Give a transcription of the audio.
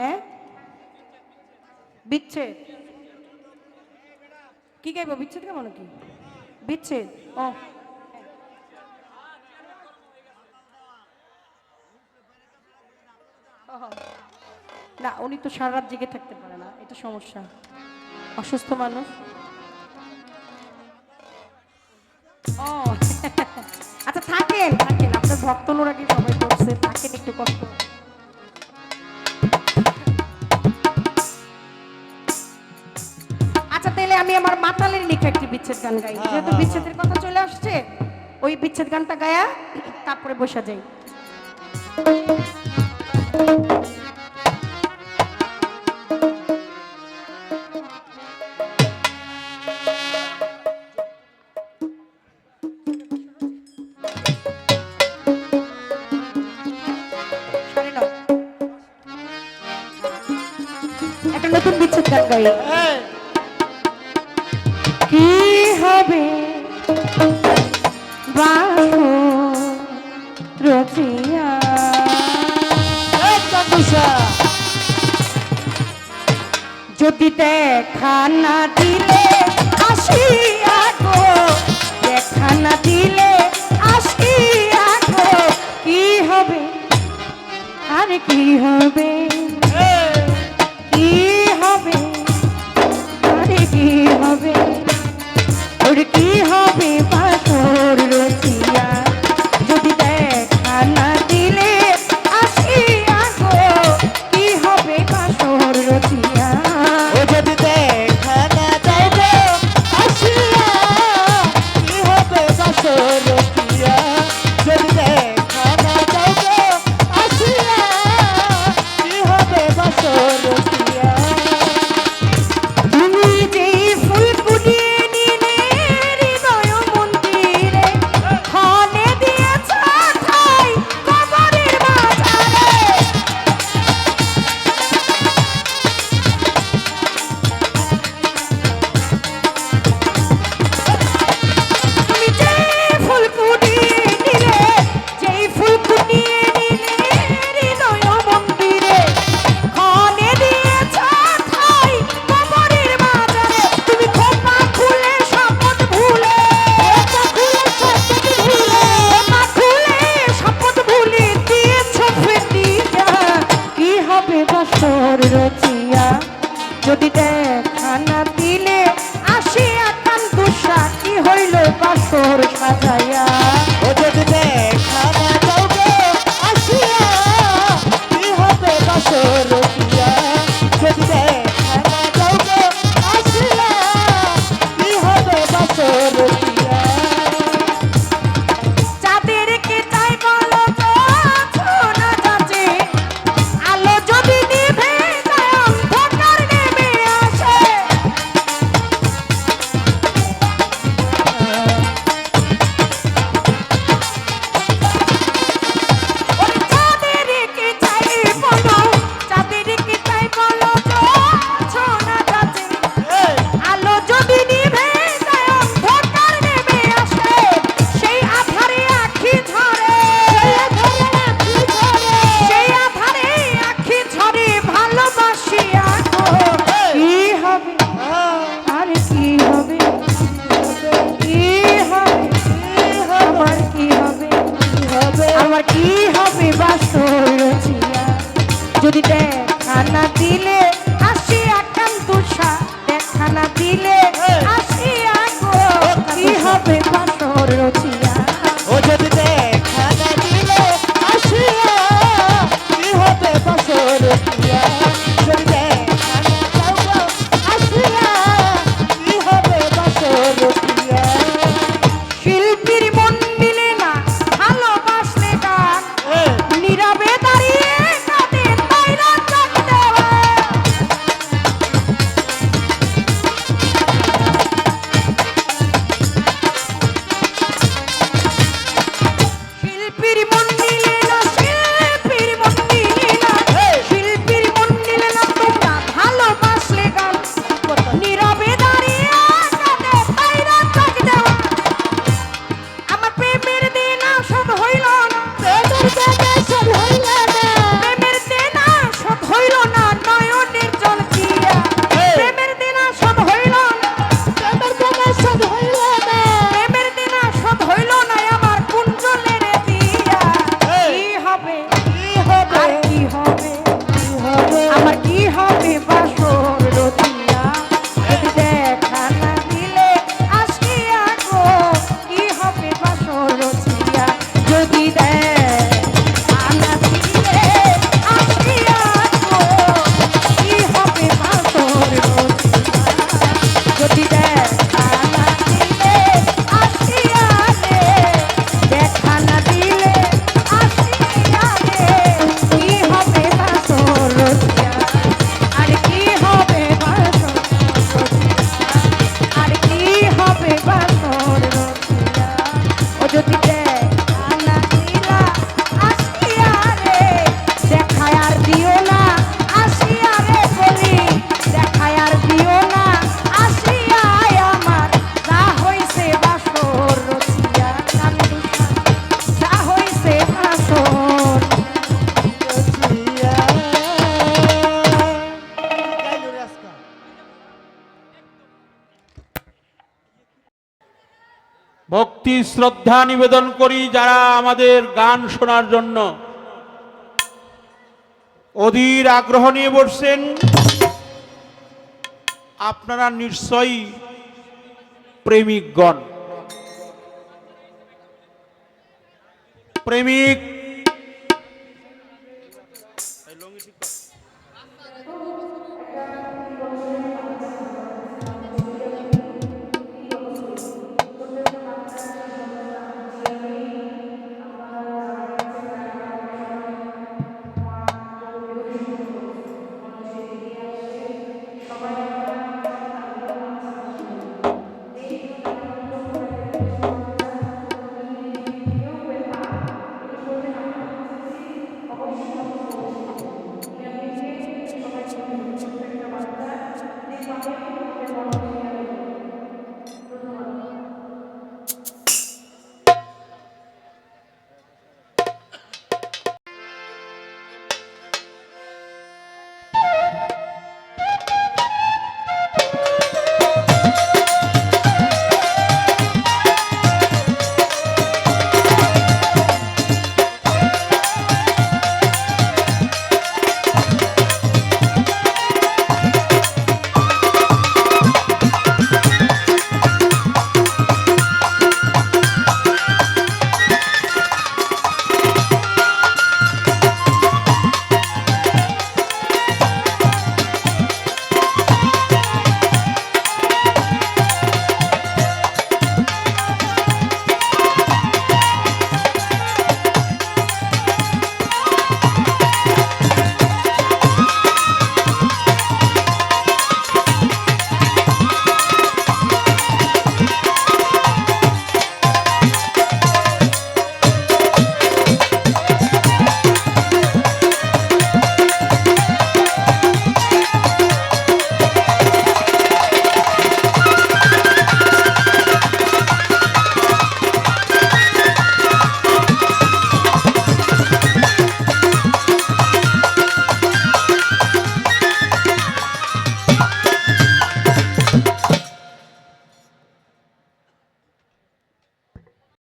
হ্যাঁ বিচ্ছেদ কি গাইব বিচ্ছেদ কেমন কি বিচ্ছেদ ও না, উনি তো সারা রাত জেগে থাকতে পারে না, এটা সমস্যা। অসুস্থ মানুষ? ও। আচ্ছা থাকেন। থাকেন, আপনার ভক্ত নোরা কি সবাই করছে থাকেন একটু কষ্ট। তাহলে আমি আমার মাতালের লিখে একটি বিচ্ছেদ গান গাই। হ্যাঁ, যেহেতু হ্যাঁ, বিচ্ছেদের হ্যাঁ। কথা চলে আসছে ওই বিচ্ছেদ গানটা গায়া তারপরে বসা যাই। একটা নতুন বিচ্ছেদ গান গাই। হবে বাহু রচিয়া? যদি দেখা না দিলে আসি যদি দেয় আমার কি হবে বাসর রচিয়া? যদি দেখ ভক্তি শ্রদ্ধা নিবেদন করি যারা আমাদের গান শোনার জন্য। অধীর আগ্রহ নিয়ে বসছেন। আপনারা নিশ্চয়ই প্রেমিকগণ। প্রেমিক